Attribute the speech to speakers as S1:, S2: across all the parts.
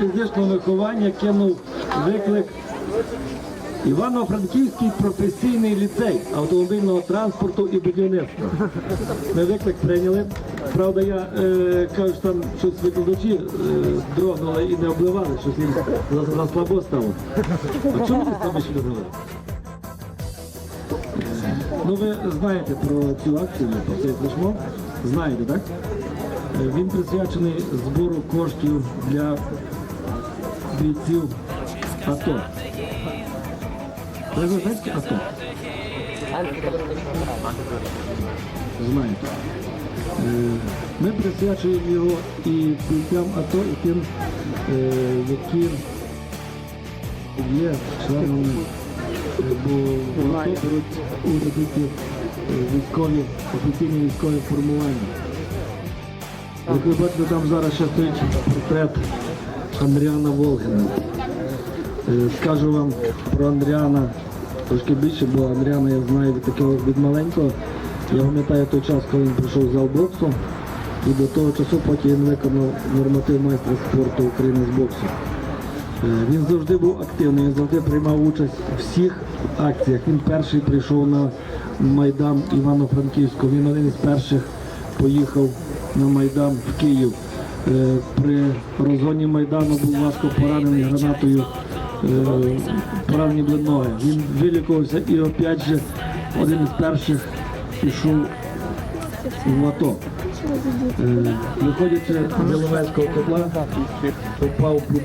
S1: Фізичного виховання кинув виклик Івано-Франківський професійний ліцей автомобільного транспорту і будівництва. Ми виклик прийняли. Правда, я е, кажу, що там щось викладачі е, дрогнули і не обливали, щось їм за, за слабо стало. А чому ви ще робили? Ну ви знаєте про цю акцію, про цей флешмоб? Знаєте, так? Він присвячений збору коштів для бійців АТО. Ви знаєте АТО? Знаєте. Е, Ми присвячуємо його і бійцям АТО, і тим, е, які є членами, е, бо АТО беруть е, військові, офіційні військові формування. Як ви бачите, там зараз ще стоїть портрет Андріана Волгина. Е, Скажу вам про Андріана трошки більше, бо Андріана я знаю від такого від маленького. Я пам'ятаю той час, коли він прийшов в зал боксу, і до того часу потім він виконав норматив майстра спорту України з боксу. Е, Він завжди був активний, він завжди приймав участь у всіх акціях. Він перший прийшов на Майдан Івано-Франківську. Він один із перших поїхав на Майдан в Київ. Е, При розгоні Майдану був важко поранений гранатою е, поранені ноги. Він вилікувався і опять же один із перших пішов в АТО. Е, Виходячи з Іловайського котла, попав під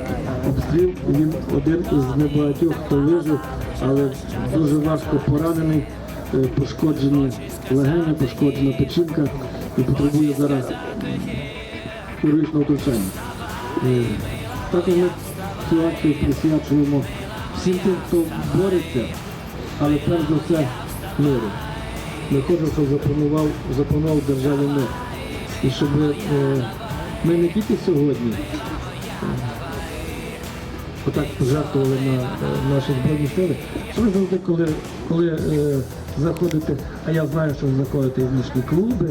S1: обстріл. Він один із небагатьох, хто вижив, але дуже важко поранений, пошкоджені легені, пошкоджена печінка і потребує зараз хірургічного втручання. Також ми цю акцію присвячуємо всім тим, хто бореться, але перш за все миру. Ми хочемо, щоб запанував, запанував державний мир. І щоб е, ми не тільки сьогодні е, отак пожертвували на е, наші збройні сили, що ви завжди, коли, коли е, заходите, а я знаю, що заходити в нічні клуби,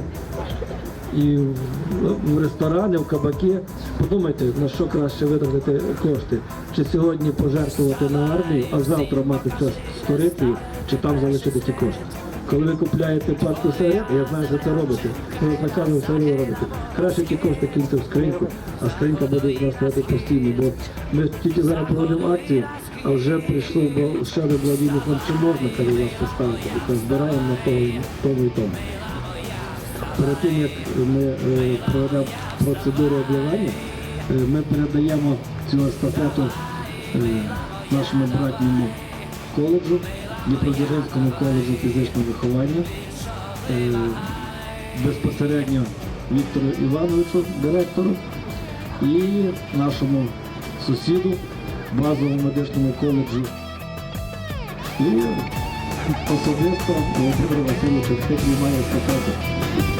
S1: і в, в ресторани, в кабаки. Подумайте, на що краще витратити кошти. Чи сьогодні пожертвувати на армію, а завтра мати щось створити, чи там залишити ті кошти. Коли ви купляєте пачку сигарет, я знаю, що це робите. Ви наказуємо одно робите. Краще ті кошти киньте в скриньку, а скринька буде з нас стояти постійно. Бо ми тільки зараз проводимо акцію, а вже прийшло, бо ще один благодійний фонд, чи можна каже, вас поставити, бо збираємо на і- тому і тому. Перед тим, як ми е, проведемо процедуру обливання, е, ми передаємо цю естафету е, нашому братньому коледжу, Дніпродзержинському коледжу фізичного виховання, е, безпосередньо Віктору Івановичу, директору, і нашому сусіду, базовому медичному коледжу. І особисто Володимиру Васильовичу, хто приймає естафету.